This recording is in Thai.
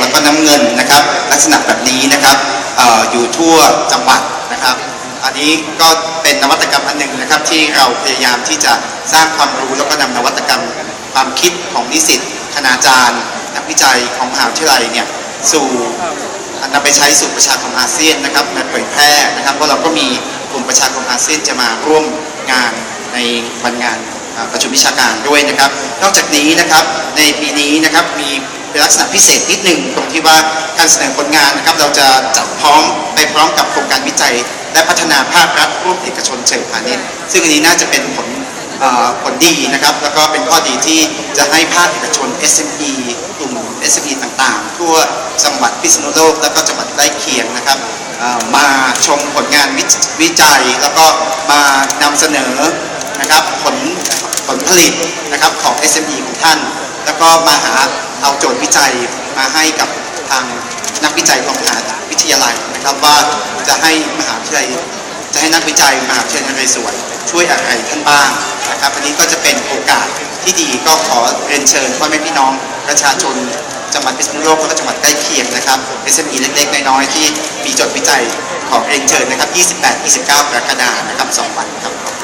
แล้วก็น้ำเงินนะครับ ลักษณะแบบนี้นะครับอออยู่ทั่วจังหวัดนะครับ อันนี้ก็เป็นนวัตกรรมอันหนึ่งนะครับ ที่เราพยายามที่จะสร้างความรู้แล้วก็นำนวัตกรรมความคิดของนิสิตคณาจารย์ นักวิจัยของมหาวิทยาลัยเนี่ยสู่นำไปใช้สู่ประชาคมอาเซียนนะครับมาเผยแพร่นะครับเพราะเราก็มีกลุ่มประชาคมอาเซียนจะมาร่วมงานในวันงาน ประชุมวิชาการด้วยนะครับ นอกจากนี้นะครับในปีนี้นะครับมีเป็นลักษณะพิเศษนิดหนึ่งตรงที่ว่าการเสนอผลงานนะครับเราจะจัดพร้อมไปพร้อมกับโครงการวิจัย และพัฒนาภาครัฐร่วมเอกชนเชิงพาณิชย์ซึ่งอันนี้น่าจะเป็นผลผลดีนะครับ แล้วก็เป็นข้อดีที่จะให้ภาคเอกชน SME กลุ่ม SME ต่างๆ ทั่วจังหวัดพิษณุโลก แล้วก็จังหวัดใกล้เคียงนะครับมาชมผลงานวิวิจัย แล้วก็มานำเสนอนะครับผล ผลผลิตนะครับของ SME ของท่าน แล้วก็มาหาเอาโจทย์วิจัยมาให้กับทางนักวิจัยของมหาวิทยาลัยนะครับ ว่าจะให้มหาวิทยาลัยจะให้นักวิจัยมหาวิทยาลัยนเรศวรช่วยอะไรท่านบ้างนะครับอันนี้ก็จะเป็นโอกาสที่ดีก็ขอเรียนเชิญพ่อแม่พี่น้องประชาชนจังหวัดพิษณุโลกและก็จังหวัดใกล้เคียงนะครับ SME เล็กๆ น้อยๆที่มีจดวิจัยขอเรียนเชิญนะครับ 28-29 กรกฎาคมนะครับ 2 วันครับ